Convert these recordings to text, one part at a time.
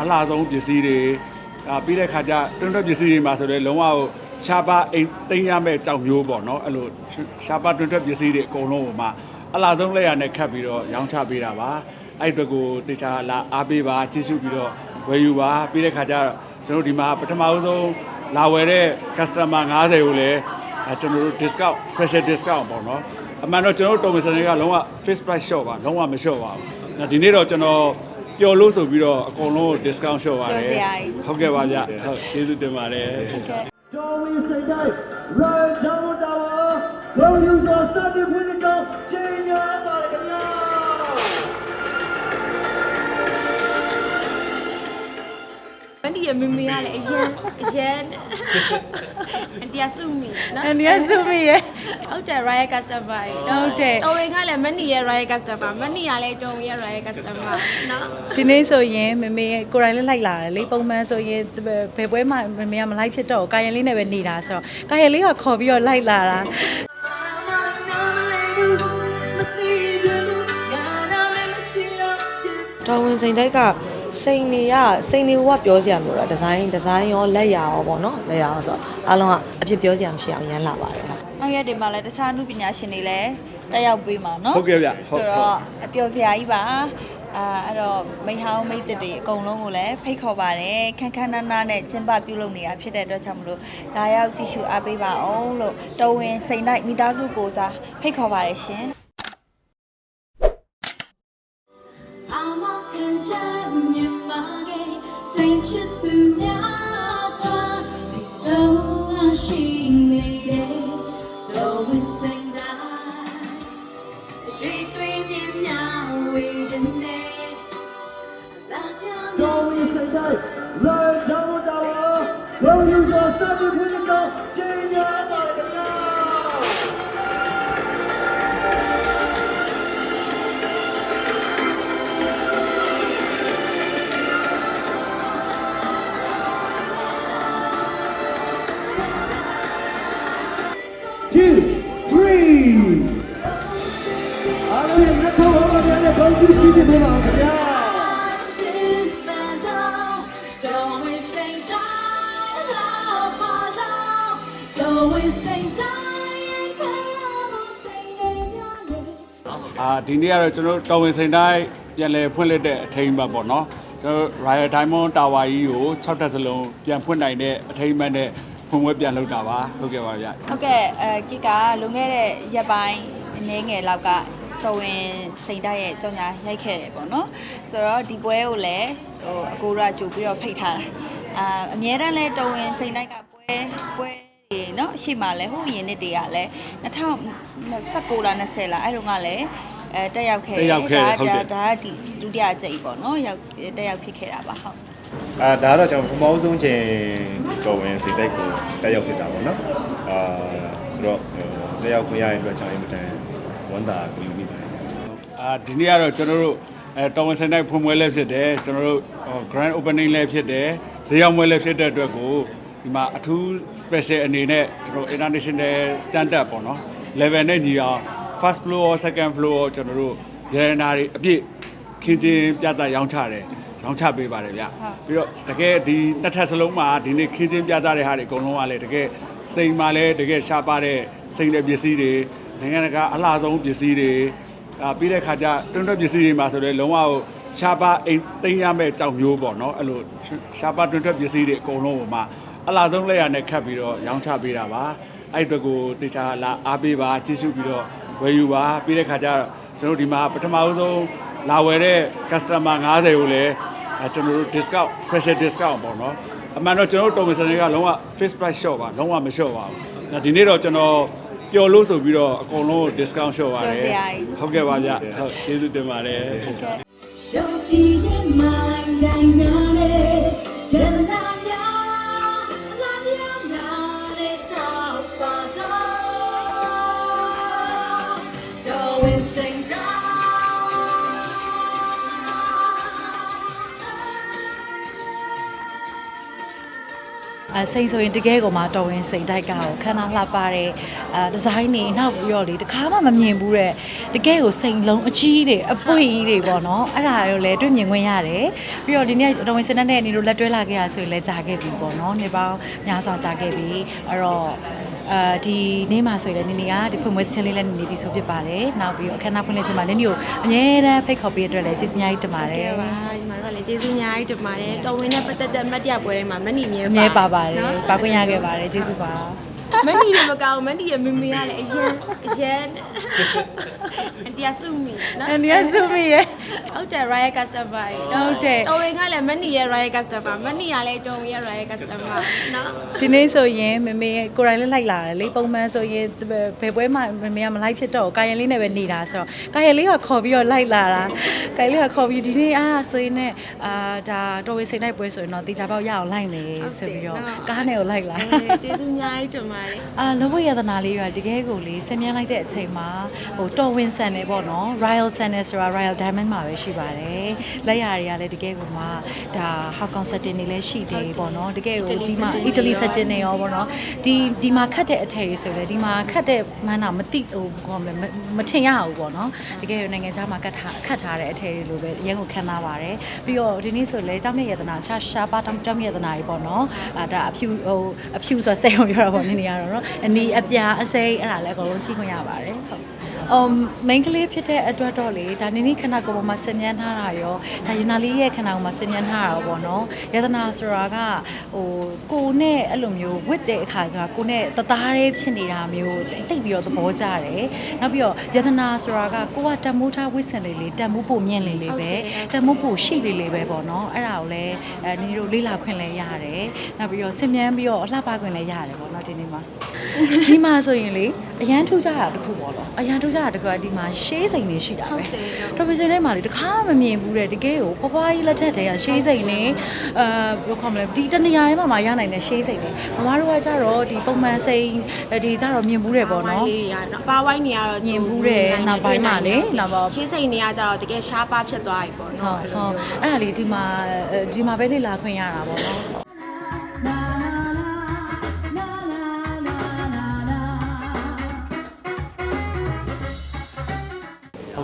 နိုင်ငံတကာအလားဆုံးပစ္စည်းတွေအာပြီးတဲ့ခါကျတွန်းတွန်းပစ္စည်းတွေမှာဆိုတော့လုံးဝရှားပါအိမ်သိမ်းရမဲ့ကြောက်မျိုးပေါ့နော်အဲ့လိုရှားပါတွန်းတွန်းပစ္စည်းတွေအကုန်လုံးကိုမှအလားဆုံးလက်ရနဲ့ခတ်ပြီးတော့ရောင်းချပေးတာပါအဲ့အတွက်ကိုတေချာလာအားပေးပါကြည့်ရှုပြီးတော့ဝယ်ယူပါပြီးတဲ့ခါကျကျွန်တော်တို့ဒီမှာပထမဆုံးလာဝယ်တဲ့ customer 90ကိုလည်းအဲကျွန်တော်တို့ discount special discount ပေါ့နော်အမှန်တော့ကျွန်တော်တို့တော်မစနေကလုံးဝ fixed price shop ပါလုံးဝမ shop ပါဘူးဒီနေ့တော့ကျွန်တော် ပျော်လို့ဆိုပြီးတော့အကုန်လုံး discount shop ပါတယ်ပျော်စရာကြီး ဟုတ်ကဲ့ပါဗျဟုတ်ကျေးဇူးတင်ပါတယ် တော်ဝင်စိတ်တိုင်း Royal Tower Tower Go User စတင်ဖွင့်တဲ့ကြောင်းချိန်ညာပါ မန်ဒီရဲ့မမေကလည်းအရန်အရန်အန်တီယာစုမီနော်အန်ဒီယာစုမီရဲ့ဟုတ်တယ် Riot customer ကြီးဟုတ်တယ်တော်ဝင်ကလည်းမန်ဒီရဲ့ Riot customer မန်ဒီကလည်းတော်ဝင်ရဲ့ Riot customer နော်ဒီနေ့ဆိုရင်မမေကိုယ်တိုင်လည်းလိုက်လာတယ်လေပုံမှန်ဆိုရင်ဘယ်ပွဲမှမမေကမလိုက်ဖြစ်တော့ဘူးကာယန်လေးနဲ့ပဲနေတာဆိုတော့ကာယန်လေးကခေါ်ပြီးတော့လိုက်လာတာတော်ဝင်စိန်တိုက်က စိန်နေရစိန်နေကပြောစရာမျိုးတော့ဒီဇိုင်းဒီဇိုင်းရောလက်ရာရောပေါ့နော်လက်ရာရောဆိုတော့အားလုံးကအဖြစ်ပြောစရာမရှိအောင်ရမ်းလာပါတယ်ဟုတ်နောက်ရက်ဒီမှာလည်းတခြားလူပညာရှင်တွေလည်းတက်ရောက်ပေးမှာနော်ဟုတ်ကဲ့ဗျဟုတ်ဆိုတော့အပျော်စရာကြီးပါအာအဲ့တော့မိဟောင်းမိတ်တွေအကုန်လုံးကိုလည်းဖိတ်ခေါ်ပါတယ်ခန်းခန်းနားနားနဲ့ကျင်းပပြုလုပ်နေတာဖြစ်တဲ့အတွက်ကြောင့်မလို့လာရောက်ကြည့်ရှုအားပေးပါအောင်လို့တော်ဝင်စိန်တိုက်မိသားစုကိုစားဖိတ်ခေါ်ပါတယ်ရှင် ancient moon. င်းများနဲ့ဘောင်းကျူးချီးတင်ပေးပါဦးခင်ဗျာ Don't say die, love was all. Don't say die, don't say die. အာဒီနေ့ကတော့ကျွန်တော်တို့တော်ဝင်စိန်တိုင်းပြန်လည်ဖွင့်လှစ်တဲ့အထိမ်းအမှတ်ပေါ့နော်ကျွန်တော်တို့ Royal Diamond Tower ကြီးကို6တက်စလုံးပြန်ဖွင့်နိုင်တဲ့အထိမ်းအမှတ်နဲ့ဖွင့်ပွဲပြန်လုပ်တာပါဟုတ်ကဲ့ပါဗျဟုတ်ကဲ့အဲကိကလွန်ခဲ့တဲ့ရက်ပိုင်းအနေငယ်လောက်က တော်ဝင်စိန်တိုက်ရဲ့ကြောင်ညာရိုက်ခဲ့တယ်ပေါ့နော်ဆိုတော့ဒီပွဲကိုလည်းဟိုအကိုရကြိုပြီးတော့ဖိတ်ထားတာအာအများတန်းလဲတော်ဝင်စိန်တိုက်ကပွဲပွဲေနော်အရှိမလဲဟိုရင်နှစ်တည်းကလည်း2019လား20လားအဲ့တုန်းကလည်းအဲတက်ရောက်ခဲ့တယ်ဒါဒါဒါဒီဒုတိယကြိမ်ပေါ့နော်ရောက်တက်ရောက်ဖြစ်ခဲ့တာပါဟုတ်အာဒါတော့ကျွန်တော်ပထမဆုံးချိန်တော်ဝင်စိတ်တိုက်ကိုတက်ရောက်ဖြစ်တာပေါ့နော်အာဆိုတော့တက်ရောက်ခွင့်ရရင်အတွက်ကျွန်တော်အင်မတန် ဝမ်းသာကူယူမိပါတယ်အာဒီနေ့ကတော့ကျွန်တော်တို့အဲတော်ဝင်စိန်တိုင်းဖွင့်ပွဲလည်းဖြစ်တယ်ကျွန်တော်တို့ဟို grand opening လည်းဖြစ်တယ်ဈေးရောက်ပွဲလည်းဖြစ်တဲ့အတွက်ကိုဒီမှာအထူး special အနေနဲ့ကျွန်တော် international standard ပေါ့နော် level နဲ့ညီအောင် first floor second floor ကျွန်တော်တို့ရတနာတွေအပြည့်ခင်းချင်းပြသရောင်းချတယ်ရောင်းချပေးပါတယ်ဗျပြီးတော့တကယ်ဒီနှစ်ထပ်စလုံးမှာဒီနေ့ခင်းချင်းပြသတဲ့ဟာတွေအကုန်လုံးကလည်းတကယ်စိန်မှာလည်းတကယ်ရှားပါတဲ့စိန်တဲ့ပစ္စည်းတွေ နိုင်ငံတကာအလားဆုံးပစ္စည်းတွေအာပြီးတဲ့ခါကျတွန်းတွန်းပစ္စည်းတွေမှာဆိုတော့လုံးဝရှားပါအိမ်သိမ်းရမဲ့ကြောက်မျိုးပေါ့နော်အဲ့လိုရှားပါတွန်းတွန်းပစ္စည်းတွေအကုန်လုံးကိုမှအလားဆုံးလက်ရနဲ့ခတ်ပြီးတော့ရောင်းချပေးတာပါအဲ့အတွက်ကိုတေချာလာအားပေးပါကြည့်ရှုပြီးတော့ဝယ်ယူပါပြီးတဲ့ခါကျကျွန်တော်ဒီမှာပထမဆုံးလာဝယ်တဲ့ customer 90ကိုလည်းအဲကျွန်တော်တို့ discount special discount ပေါ့နော်အမှန်တော့ကျွန်တော်တို့တော်မစနေကလုံးဝ fixed price shop ပါလုံးဝမ shop ပါဘူးဒီနေ့တော့ကျွန်တော် ပျော်လို့ဆိုပြီးတော့အကုန်လုံး discount shop ပါတယ်ပျော်စရာကြီး ဟုတ်ကဲ့ပါဗျဟုတ်ကျေးဇူးတင်ပါတယ် Show DJ my night, အဲစိန်ဆိုရင်တကယ်ကိုမှတော်ဝင်စိန်တိုက်ကကိုခန္ဓာလှပတဲ့အဲဒီဇိုင်းနေနောက်ပြီးတော့လေတခါမှမမြင်ဘူးတဲ့တကယ်ကိုစိန်လုံးအကြီးတွေအပွင့်ကြီးတွေပေါ့နော်အဲ့ဒါရောလည်းတွေ့မြင်ခွင့်ရတယ်ပြီးတော့ဒီနေ့တော်ဝင်စိန်တက်နဲ့အနေတို့လက်တွဲလာခဲ့ရဆိုရင်လည်းကြာခဲ့ပြီပေါ့နော်နေပေါင်းများစွာကြာခဲ့ပြီအဲ့တော့အာဒီနေ့မှာဆိုရင်လည်းနေနေကဒီဖွင့်ပွဲချင်းလေးလည်းနေနေသည်ဆိုဖြစ်ပါတယ်။နောက်ပြီးတော့အခမ်းအနားဖွင့်လှစ်ခြင်းမှာလည်းနေကိုအများတန်းဖိတ်ခေါ်ပေးတဲ့အတွက်လည်းကျေးဇူးအများကြီးတင်ပါတယ်ကဲ ပါညီမတို့ကလည်းကျေးဇူးအများကြီးတင်ပါတယ်တော်ဝင်နဲ့ပတ်သက်တဲ့မတ်တရပွဲတိုင်းမှာမနီမြဲ။အမြဲပါပါတယ်။ပါခွင့်ရခဲ့ပါတယ်ကျေးဇူးပါ။ မနီလည်းမကောင်းမနီရဲ့မေမေကလည်းအရင်အရင်အန်တီယာစုမီနော်အန်ဒီယာစုမီရဲ့ဟုတ်တယ် Riot customer ဟုတ်တယ်တော်ဝင်ကလည်းမနီရဲ့ Riot customer မနီကလည်းတော်ဝင်ရဲ့ Riot customer နော်ဒီနေ့ဆိုရင်မမေကိုယ်တိုင်လည်းလိုက်လာတယ်လေပုံမှန်ဆိုရင်ဘယ်ပွဲမှမမေကမလိုက်ဖြစ်တော့ဘူးကာယန်လေးနဲ့ပဲနေတာဆိုတော့ကာယန်လေးကခေါ်ပြီးတော့လိုက်လာတာကာယန်လေးကခေါ်ပြီးဒီနေ့အားဆိုရင်နဲ့အာဒါတော်ဝေစိန်လိုက်ပွဲဆိုရင်တော့တေချာပေါက်ရအောင်လိုက်မယ်ဆိုပြီးတော့ကားနဲ့ကိုလိုက်လာအဲကျေးဇူးအများကြီးတင်ပါတယ်အာလဘဝယတနာလေးကတကယ်ကိုလေဆင်မြန်းလိုက်တဲ့အချိန်မှာဟိုတော်ဝင်ဆန်နေပေါ့နော် Royal Sun နဲ့ဆိုတာ Royal Diamond မှာပဲရှိပါတယ်လက်ရာတွေကလည်းတကယ်ကိုမှဒါ Hong Kong setting တွေလည်းရှိတယ်ပေါ့နော်တကယ်ကိုဒီမှာ Italy setting တွေရောပေါ့နော်ဒီဒီမှာခတ်တဲ့အထည်တွေဆိုလေဒီမှာခတ်တဲ့မှန်းတာမသိဟိုဘာမလဲမမထင်ရဘူးပေါ့နော်တကယ်ကိုနိုင်ငံခြားမှာကတ်ထားခတ်ထားတဲ့အထည်တွေလိုပဲအရင်ကခံထားပါတယ်ပြီးတော့ဒီနေ့ဆိုလေကြောင့်မြတ်ယတနာချရှာပါတောင်ကြောင့်မြတ်ယတနာကြီးပေါ့နော်အာဒါအဖြူဟိုအဖြူဆိုစိတ်အောင်ပြောတာပေါ့နည်းနည်းရတော့နော်အနီအပြာအစိမ်းအဲ့ဒါလည်းအကုန်လုံးကြည့်ခွင့်ရပါတယ်ဟုတ်အမ်မိန်းကလေးဖြစ်တဲ့အတွက်တော့လေဒါနိနိခဏကိုပေါ်မှာဆင်မြန်းထားတာရောဒါယနာလေးရဲ့ခဏကိုမှာဆင်မြန်းထားတာရောပေါ့နော်ယတနာဆိုတာကဟိုကိုနဲ့အဲ့လိုမျိုးဝစ်တဲ့အခါကျတော့ကိုနဲ့တသားလေးဖြစ်နေတာမျိုးတိတ်ပြီးတော့သဘောကျတယ်နောက်ပြီးတော့ယတနာဆိုတာကကိုကတန်မိုးထားဝစ်စင်လေးလေးတန်မိုးပိုမြင့်လေးလေးပဲတန်မိုးပိုရှိလေးလေးပဲပေါ့နော်အဲ့ဒါကိုလည်းအဲနင်တို့လေးလာခွင့်လည်းရတယ်နောက်ပြီးတော့ဆင်မြန်းပြီးတော့အလှပခွင့်လည်းရတယ်ပေါ့ နော်ဒီနေ့မှာဒီမှာဆိုရင်လေအရန်ထူးကြတာတစ်ခုပေါ့နော်အရန်ထူးကြတာတစ်ခုကဒီမှာရှေးစိန်နေရှိတာပဲတော်ပင်စင်ထဲမှာလေတခါမမြင်ဘူးတဲ့တကယ်ကိုဖွားဖွားကြီးလက်ထက်တည်းကရှေးစိန်နေအာဘယ်လိုခေါ်မလဲဒီတနေရာထဲမှာမှရနိုင်တဲ့ရှေးစိန်နေမမတို့ကကြတော့ဒီပုံမှန်စိန်ဒီကြတော့မြင်ဘူးတယ်ပေါ့နော်လေးရနော်ပါဝိုင်းနေရတော့မြင်ဘူးတယ်နောက်ပိုင်းမှာလေနောက်ပိုင်းရှေးစိန်နေရကြတော့တကယ်ရှားပါဖြစ်သွားပြီပေါ့ဟုနော်တ်ဟုတ်အဲ့ဒါလေးဒီမှာဒီမှာပဲလေ့လာခွင့်ရတာပေါ့နော်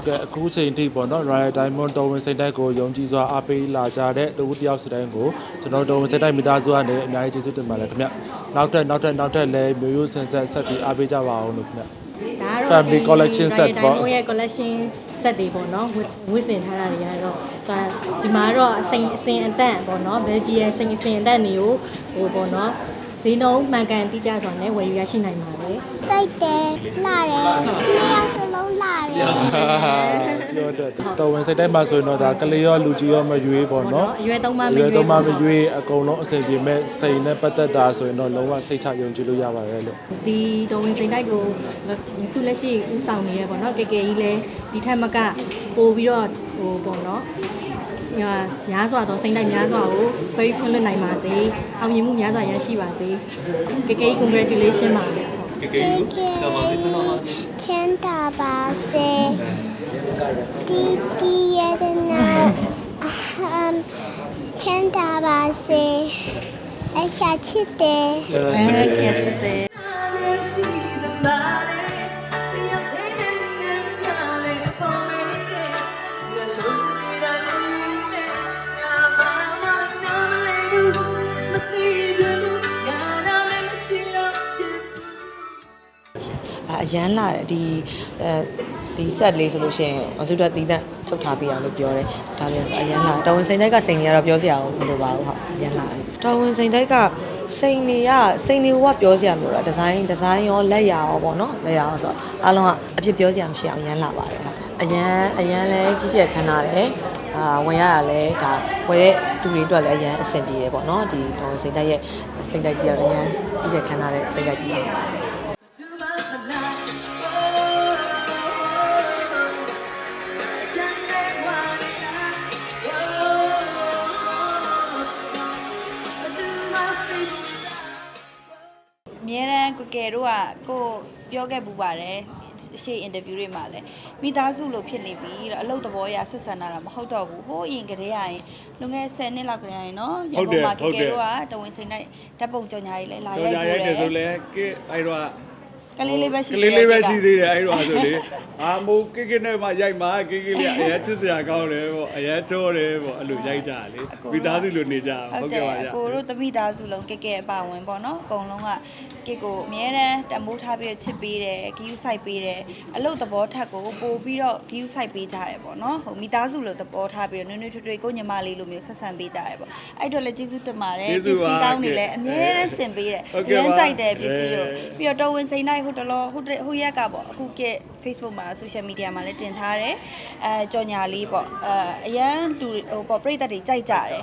ကဲ့အခုချိန်ထိပေါ့နော် Royal Diamond တော်ဝင်စိတ်တိုက်ကိုယုံကြည်စွာအားပေးလာကြတဲ့တဦးတယောက်စီတိုင်းကိုကျွန်တော်တော်ဝင်စိတ်တိုက်မိသားစုကနေအများကြီးကျေးဇူးတင်ပါတယ်ခင်ဗျနောက်ထပ်နောက်ထပ်နောက်ထပ်လည်းမျိုးရိုးဆန်ဆက်ဆက်ပြီးအားပေးကြပါအောင်လို့ခင်ဗျဒါကတော့ Family collection set ပေါ့ပေါ့ရဲ့ collection set တွေပေါ့နော်ဝတ်ဝတ်ဆင်ထားတာတွေကတော့ဒါဒီမှာတော့အစိန်အစင်အတန့်ပေါ့နော်ဘယ်ဂျီရဲ့အစိန်အစင်အတန့်တွေကိုဟိုပေါ့နော်ဈေးနှုန်းမှန်ကန်တိကျစွာနဲ့ဝယ်ယူရရှိနိုင်ပါတယ် ကြိုက်တယ်လှတယ်နှစ်ယောက်စလုံးလှတယ်ပြောတဲ့တော်ဝင်စိတ်တိုက်မှာဆိုရင်တော့ဒါကလေးရောလူကြီးရောမရွေးပေါ့နော်အရွယ်သုံးပါမရွေးရွေးတော့မှမရွေးအကုန်လုံးအဆင်ပြေမဲ့စိတ်နဲ့ပတ်သက်တာဆိုရင်တော့လုံးဝစိတ်ချယုံကြည်လို့ရပါတယ်လို့ဒီတော်ဝင်စိန်တိုက်ကိုသူလက်ရှိဦးဆောင်နေရပေါ့နော်ကေကေကြီးလည်းဒီထက်မကပို့ပြီးတော့ဟိုပေါ့နော်ညာများစွာသောစိန်တိုက်များစွာကိုဖိတ်ခွင့်လွှတ်နိုင်ပါစေအောင်မြင်မှုများစွာရရှိပါစေကေကေကြီး congratulation ပါ ကေကေချမ်းသာပါစေတီတီရတနာအမ်ချမ်းသာပါစေအခါချစ်တယ်အဲကျက်စစ်တယ် အရန်လာတယ်ဒီအဲဒီ set လေးဆိုလို့ရှိရင်အစုတတီးတန့်ထုတ်ထားပေးအောင်လို့ပြောတယ်ဒါလည်းဆိုအရန်လာတော်ဝင်စိန်တိုက်ကစိန်တွေကတော့ပြောစရာမလိုပါဘူးဟုတ်အရန်လာတယ်တော်ဝင်စိန်တိုက်ကစိန်တွေကစိန်တွေကပြောစရာမလိုတာဒီဇိုင်းဒီဇိုင်းရောလက်ရာရောပေါ့နော်လက်ရာရောဆိုတော့အားလုံးကအဖြစ်ပြောစရာမရှိအောင်အရန်လာပါတယ်ဟုတ်အရန်အရန်လဲကြီးကျယ်ခမ်းနားတယ်အာဝင်ရတာလဲဒါဝယ်တဲ့သူတွေအတွက်လည်းအရန်အဆင်ပြေတယ်ပေါ့နော်ဒီတော်ဝင်စိန်တိုက်ရဲ့စိန်တိုက်ကြီးကတော့အရန်ကြီးကျယ်ခမ်းနားတဲ့စိန်တိုက်ကြီးပါ ကိုကယ်တို့ကကိုပြောခဲ့ပူပါတယ်ဒီရှေ့ interview တွေမှာလည်းမိသားစုလို့ဖြစ်နေပြီတော့အလုပ်သဘောအရဆက်ဆံတာတော့မဟုတ်တော့ဘူးဟိုးအရင်ကတည်းကရင်လွန်ခဲ့10နှစ်လောက်ကတည်းကရင်နော်ရန်ကုန်မှာကကဲတို့ကတဝင်းစိန်တိုင်းဓာတ်ပုံကြော်ညာကြီးလဲလာရိုက်ကြော်ပို့ရိုက်တတယ်ယ်ဆိုလဲကဲအဲ့တော့ ကလေးလေးပဲရှိကလေးလေးပဲရှိသေးတယ်အဲ့တော့ဆိုလေအာမိုးကိကိနဲ့မှရိုက်မှာကိကိလေးအရင်ချစ်စရာကောင်းတယ်ပေါ့အရင်ချောတယ်ပေါ့အဲ့လိုရိုက်ကြလေမိသားစုလိုနေကြဟုဟုတ်တ်တကဲ့ယ်ပါအဗျကိုတို့တမိသားစုလုံးကဲကဲအပါဝင်ပေါ့နော်အကုန်လုံးကကဲကိုအများတန်းတမိုးထားပြီးချစ်ပေးတယ်ဂီယူဆိုင်ပေးတယ်အလုပ်သဘောထက်ကိုပို့ပြီးတော့ဂီယူဆိုင်ပေးကြတယ်ပေါ့နော်ဟိုမိသားစုလိုသဘောထားပြီးတော့နွေးနွေးထွေးထွေးကိုညီမလေးလိုမျိုးဆက်ဆံပေးကြတယ်ပေါ့အဲ့တော့လည်းကျေးဇူးတင်ပါတယ်ပစ္စည်းကောင်းတွေလည်းအများတန်းဆင်ပေးတယ်အရင်ကြိုက်တယ်ပစ္စည်းကိုပြီးတော့တော်ဝင်စိန်တိုင်းဟိုတလောဟိုဟိုရက်ကပေါ့အခုက Facebook မှာ social media မှာလည်းတင်ထားတယ်အဲကြော်ညာလေးပေါ့အဲအရန်လူဟိုပေါ့ပြိသက်တွေကြိုက်ကြတယ်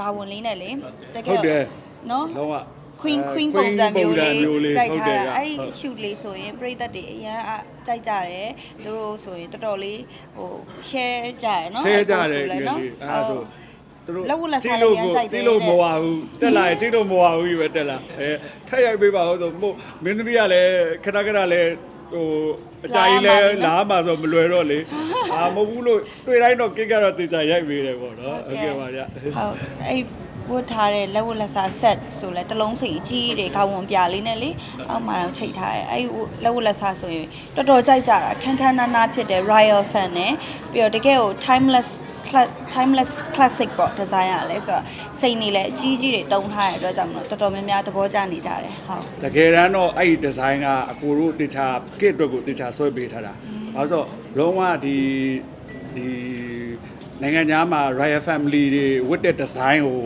ဂါဝန်လေးနဲ့လေတကယ်ဟုတ်တယ်နော်လုံးဝ queen queen ပုံစံမျိုးလေးပုံစံကြိုက်ထားဟုတ်တာတယ်အဲ့ shoot လေးဆိုရင်ပြိသက်တွေအရန်အကြိုက်ကြတယ်သူတို့ဆိုရင်တော်တော်လေးဟို share ကြရနော်ဆဲကြတယ်အဲ့ဒီ post ကိုလည်းနော်အဲ့ဒါဆို သူတို့လက်ဝတ်လက်စားကြည့်လို့လေးရမ်းကြိုက်တယ်ကြည့်လို့မဝဘူးတက်လာရင်ကြည့်လို့မဝဘူးကြီးပဲတက်လာအဲထက်ရိုက်ပေးပါဦးဆိုမို့မင်းသမီးကလည်းခဏခဏလည်းဟိုအကြိုင်လဲလာမှာဆိုမလွယ်တော့လေအာမဟုတ်ဘူးလို့တွေ့တိုင်းတော့ကိကတော့တေချာရိုက်ပေးတယ်ပေါ့နော်ဟုတ်ကဲ့ပါဗျဟုတ်အဲ့ဝတ်ထားတဲ့လက်ဝတ်လက်စား set ဆိုလဲတစ်လုံးစိန်အကြီးတွေခေါင်းဝန်ပြလေးနဲ့လေအောက်မှာတော့ချိတ်ထားတယ်အဲ့လက်ဝတ်လက်စားဆိုရင်တော်တော်ကြိုက်ကြတာခန်းခန်းနားနားဖြစ်တဲ့ royal fan နဲ့ပြီးတော့တကယ်ကို timeless cla- timeless classic ပေါ့ design ရလဲဆိုတော့စိန်နေလဲအကြီးကြီးတွေတုံးထားတဲ့အတွက်ကြောင့်မလို့တော်တော်များများသဘောကျနေကြတယ်ဟုတ်တကယ်တမ်းတော့အဲ့ဒီဒီဇိုင်းကအကိုတို့တေချာကစ်အတွက်ကိုတေချာဆွဲပေးထားတာ။အဲဆိုတော့လုံးဝဒီဒီနိုင်ငံခြားမှာ Royal Family တွေဝတ်တဲ့ဒီဇိုင်းကို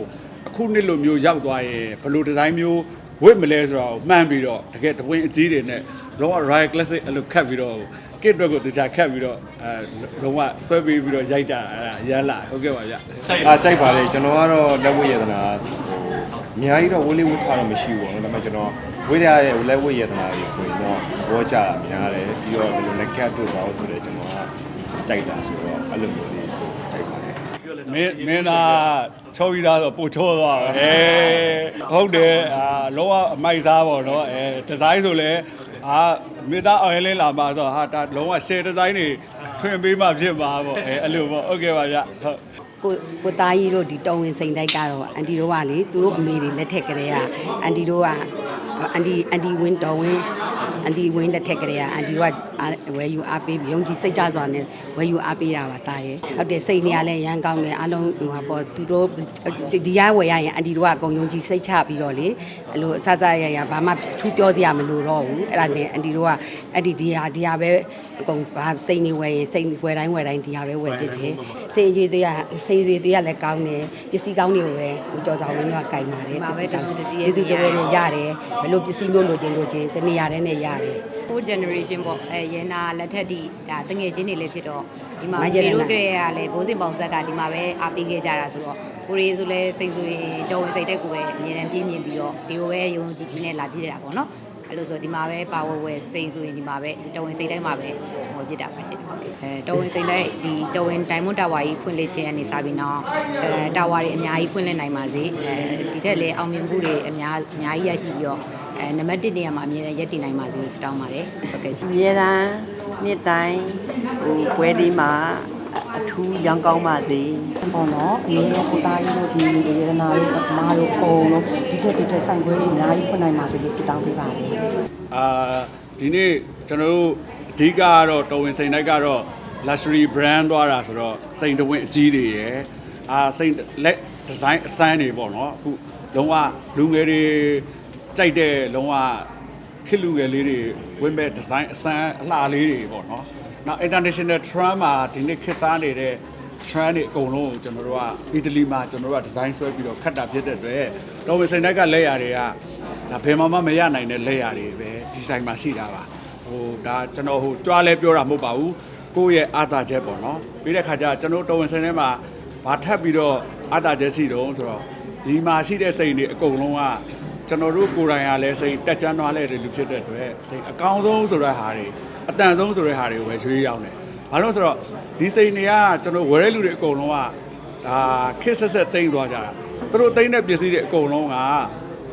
အခုနှစ်လိုမျိုးရောက်သွားရင်ဘယ်လိုဒီဇိုင်းမျိုးဝတ်မလဲဆိုတော့မှန်းပြီးတော့တကယ်တဝင်းအကြီးတွေနဲ့လုံးဝ Royal Classic အဲ့လိုခတ်ပြီးတော့ ကစ်အတွက်ကိုတေချာခတ်ပြီးတော့အဲလုံးဝဆွဲပေးပြီးတော့ရိုက်ကြတာအဲ့ဒါရမ်းလာဟုတ်ကဲ့ပါဗျ။အားကြိုက်ပါလေကျွန်တော်ကတော့လက်ဝတ်ရတနာဟိုအများကြီးတော့ဝတ်လေးဝတ်ထားတော့မရှိဘူးပေါ့နော်ဒါပေမဲ့ကျွန်တော်ဝတ်ရတဲ့လက်ဝတ်ရတနာကြီးဆိုရင်တော့ဘောကြတာများတယ်ပြီးတော့ဒီလိုလက်ကတ်တို့ပါလို့ဆိုတော့ကျွန်တော်ကကြိုက်တာဆိုတော့အဲ့လိုမျိုးလေးဆိုကြိုက်ပါတယ်မင်းမင်းသားချောပြီးသားဆိုပို့ချောသွားပဲအဲဟုတ်တယ်အာလုံးဝအမိုက်စားပေါ့နော်အဲဒီဇိုင်းဆိုလဲ အာမင်းသားအောင်ရင်လေးလာမှာဆိုတော့ဟာဒါလုံးဝ share ဒီဇိုင်းတွေထွင်ပေးမှဖြစ်မှာပေါ့အဲအဲ့လိုပေါ့ဟုတ်ကဲ့ပါဗျဟုတ်ကိုကိုသားကြီးတို့ဒီတောင်းဝင်စိန်တိုက်ကတော့အန်တီတို့ကလေသူတို့အမေတွေလက်ထက်ကလေးကအန်တီတို့ကအန်တီအန်တီဝင်းတော်ဝင်းအန်တီဝင်းလက်ထက်ကလေးကအန်တီတို့က ဝယ်ယူအားပေးပြီးယုံကြည်စိတ်ကြစွာနဲ့ဝယ်ယူအားပေးတာပါသားရဲ့ဟုတ်တယ်စိတ်နေရလဲရမ်းကောင်းတယ်အားလုံးဟိုဟာပေါ့သူတို့ဒီရဝယ်ရရင်အန်တီတို့ကအကုန်ယုံကြည်စိတ်ချပြီးတော့လေအဲ့လိုအဆဆရရဘာမှထူးပြောစရာမလိုတော့ဘူးအဲ့ဒါနဲ့အန်တီတို့ကအဲ့ဒီဒီဟာဒီဟာပဲအကုန်ဘာစိတ်နေဝယ်ရင်စိတ်ဝယ်တိုင်းဝယ်တိုင်းဒီဟာပဲဝယ်ဖြစ်တယ်စိတ်ကြီးတွေကစိတ်ကြီးတွေကလည်းကောင်းတယ်ပစ္စည်းကောင်းတွေကိုပဲကိုကြော်ဆောင်ဝင်းကကင်ပါတယ်ပစ္စည်းကောင်းပစ္စည်းတွေလည်းရတယ်ဘယ်လိုပစ္စည်းမျိုးလိုချင်လိုချင်တနေရာတည်းနဲ့ရတယ် fourth generation ပေါ့အဲရန်နာလက်ထက်ဒီဒါတငယ်ချင်းတွေလည်းဖြစ်တော့ဒီမှာမိုင်းကျပေက်တို့လက်ကလေးကလည်းဘိုးစင်ပေါင်ဆက်ကဒီမှာပဲအားပေးခဲ့ကြတာဆိုတော့ကိုရီဆိုလဲစိတ်ဆိုရင်တော်ဝင်စိတ်တဲ့ကိုပဲအမြဲတမ်းပြင်းပြင်းပြီးတော့ဒီကိုပဲယုံကြည်ကြည်နဲ့လာပြည့်တာပေါ့နော်အဲ့လိုဆိုဒီမှာပဲပါဝဝဲစိတ်ဆိုရင်ဒီမှာပဲတော်ဝင်စိတ်တိုင်းမှာပဲဟိုပြစ်တာပါရှင်ဟုတ်ကဲ့အဲတော်ဝင်စိတ်တိုင်းဒီတော်ဝင်ဒိုင်မွန်တာဝါကြီးဖွင့်လှစ်ခြင်းအနေစားပြီးတော့အဲတာဝါတွေအများကြီးဖွင့်လှစ်နိုင်ပါစေအဲဒီထက်လည်းအောင်မြင်မှုတွေအများအများကြီးရရှိပြီးတော့ အဲနံပါတ်1နေရာမှာအမြဲတမ်းရပ်တည်နိုင်ပါစေလို့ဆုတောင်းပါတယ်ဟုတ်ကဲ့ရှင်အများတန်းနှစ်တိုင်းဟိုပွဲလေးမှာအထူးရောင်းကောင်းပါစေပေါ့နော်အမေရောကိုသားကြီးတို့ဒီရေရနာလေးအမားတို့အကုန်လုံးဒီထက်ဒီထက်ဆိုင်ခွဲတွေအများကြီးဖွင့်နိုင်ပါစေလို့ဆုတောင်းပေးပါတယ်အာဒီနေ့ကျွန်တော်တို့အဓိကကတော့တော်ဝင်စိန်တိုက်ကတော့ luxury brand သွားတာဆိုတော့စိန်တဝင်းအကြီးတွေရယ်အာစိန်လက်ဒီဇိုင်းအစမ်းတွေပေါ့နော်အခုလုံးဝလူငယ်တွေ ကြိုက်တဲ့လုံးဝခစ်လူငယ်လေးတွေဝင်မဲ့ဒီဇိုင်းအစမ်းအလှလေးတွေပေါ့နော်နောက် international trend မှာဒီနေ့ခစ်စားနေတဲ့ trend တွေအကုန်လုံးကိုကျွန်တော်တို့ကအီတလီမှာကျွန်တော်တို့ကဒီဇိုင်းဆွဲပြီးတော့ခတ်တာဖြစ်တဲ့အတွက်တော်ဝင်စိန်တိုက်ကလက်ရာတွေကဒါဘယ်မှမရနိုင်တဲ့လက်ရာတွေပဲဒီဆိုင်မှာရှိတာပါဟိုဒါကျွန်တော်ဟိုကြွားလဲပြောတာမဟုတ်ပါဘူးကိုယ့်ရဲ့အာသာချက်ပေါ့နော်ပြီးတဲ့ခါကျကျွန်တော်တော်ဝင်ဆိုင်ထဲမှာဘာထပ်ပြီးတော့အာသာချက်ရှိတော့ဆိုတော့ဒီမှာရှိတဲ့စိန်တွေအကုန်လုံးက ကျွန်တော်တို့ကိုယ်တိုင်ကလည်းစိန်တက်ကြွသွားလဲတဲ့လူဖြစ်တဲ့အတွက်စိန်အကောင်းဆုံးဆိုတဲ့ဟာတွေအတန်ဆုံးဆိုတဲ့ဟာတွေကိုပဲရွေးရောက်တယ်ဘာလို့ဆိုတော့ဒီစိန်တွေကကျွန်တော်ဝယ်တဲ့လူတွေအကုန်လုံးကဒါခစ်ဆက်ဆက်တိမ့်သွားကြတာသူတို့တိမ့်တဲ့ပစ္စည်းတွေအကုန်လုံးက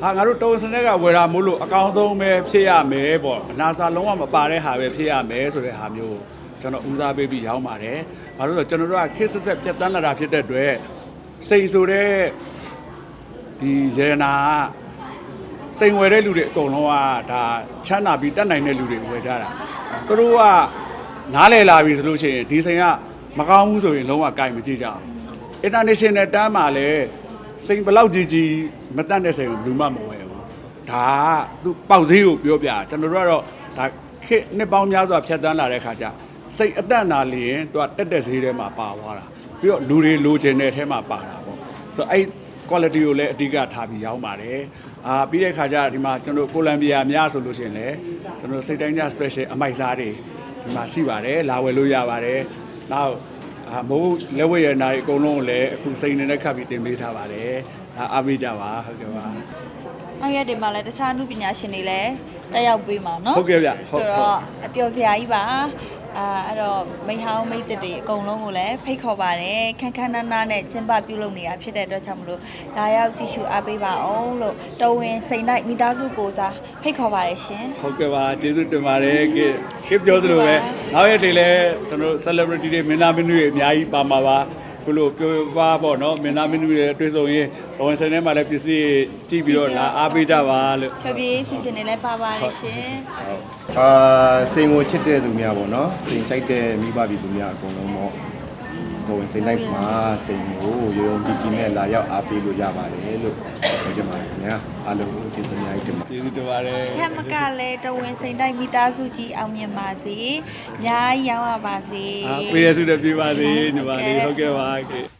ဟာငါတို့တော်ဝင်စတဲ့ကဝယ်တာမို့လို့အကောင်းဆုံးပဲဖြစ်ရမယ်ပေါ့အနာစာလုံးဝမပါတဲ့ဟာပဲဖြစ်ရမယ်ဆိုတဲ့ဟာမျိုးကျွန်တော်ဦးစားပေးပြီးရောင်းပါတယ်ဘာလို့လဲဆိုတော့ကျွန်တော်တို့ကခစ်ဆက်ဆက်ပြတ်တန်းလာတာဖြစ်တဲ့အတွက်စိန်ဆိုတဲ့ဒီရေနာက စိန်ဝယ်တဲ့လူတွေအကုန်လုံးကဒါချမ်းသာပြီးတက်နိုင်တဲ့လူတွေဝယ်ကြတာသူတို့ကနားလည်လာပြီဆိုလို့ရှိရင်ဒီစိန်ကမကောင်းဘူးဆိုရင်လုံးဝကြိုက်မကြည့်ကြအောင် international တန်းမှာလည်းစိန်ဘလောက်ကြီးကြီးမတတ်တဲ့စိန်ကိုဘယ်သူမှမဝယ်ဘူးဒါကသူပေါက်ဈေးကိုပြောပြကျွန်တော်တို့ကတော့ဒါခေတ်နှစ်ပေါင်းများစွာဖြတ်တန်းလာတဲ့ခါကျစိတ်အတန့်နာလျင်သူကတက်တက်ဈေးထဲမှာပါသွားတာပြီးတော့လူတွေလိုချင်တဲ့ထဲမှာပါတာပေါ့ဆိုတော့အဲ့ quality ကိုလည်းအဓိကထားပြီးရောင်းပါတယ် အာပြီးတဲ့ခါကျဒီမှာကျွန်တော်ကိုလံဘီယာများဆိုလို့ရှိရင်လည်းကျွန်တော်စိတ်တိုင်းကြ special အမိုက်စားတွေဒီမှာရှိပါတယ်လာဝယ်လို့ရပါတယ်နောက် အာမိုးလက်ဝဲရနာတွေအကုန်လုံးကိုလည်းအခုစိန်နေတဲ့ခပ်ပြီးတင်ပေးထားပါတယ်ဒါအားပေးကြပါဟုတ်ကဲ့ပါ နောက်ရက်တွေမှာလည်းတခြားအမှုပညာရှင်တွေလည်းတက်ရောက်ပေးမှာเนาะ ဟုတ်ကဲ့ဗျဟုတ် ဆိုတော့အပျော်စရာကြီးပါ အာအဲ့တော့မိဟောင်းမိတ်သက်တွေအကုန်လုံးကိုလည်းဖိတ်ခေါ်ပါတယ်ခန်းခန်းနားနားနဲ့ကျင်းပပြုလုပ်နေတာဖြစ်တဲ့အတွက်ကြောင့်မလို့လာရောက်ကြည့်ရှုအားပေးပါအောင်လို့တော်ဝင်စိန်လိုက်မိသားစုကိုစားဖိတ်ခေါ်ပါတယ်ရှင်ဟုတ်ကဲ့ပါကျေးဇူးတင်ပါတယ်ကိကိပြောသလိုပဲနောက်ရက်တွေလည်းကျွန်တော်တို့ celebrity တွေမင်းသားမင်းတွေအများကြီးပါမှာပါ ခုလိုပြောပါပေါ့နော်မင်းသားမင်းတွေတွေ့ဆုံရင်ဘဝင်စင်ထဲမှာလည်းပစ္စည်းကြည့်ပြီးတော့လာအားပေးကြပါလို့ဖြောပြေးစီစဉ်နေလဲပါပါတယ်ရှင်အာစိန်ကိုချစ်တဲ့သူများပေါ့နော်စိန်ကြိုက်တဲ့မိဘပြည်သူများအကုန်လုံးပေါ့ တော်ဝင်စိန်လိုက်မှာစိန်ကိုရုံရုံကြည်ကြည်နဲ့လာရောက်အားပေးလို့ရပါတယ်လို့ပြောချင်ပါတယ်ခင်ဗျာအားလုံးကိုကျေးဇူးအများကြီးတင်ပါတယ်ကျေးဇူးတင်ပါတယ်ချက်မကလည်းတော်ဝင်စိန်တိုက်မိသားစုကြီးအောင်မြင်ပါစေ။အများကြီးရောင်းရပါစေအားပေးရစုတဲ့ပြပါသေးညီမလေးဟုတ်ကဲ့ပါကိ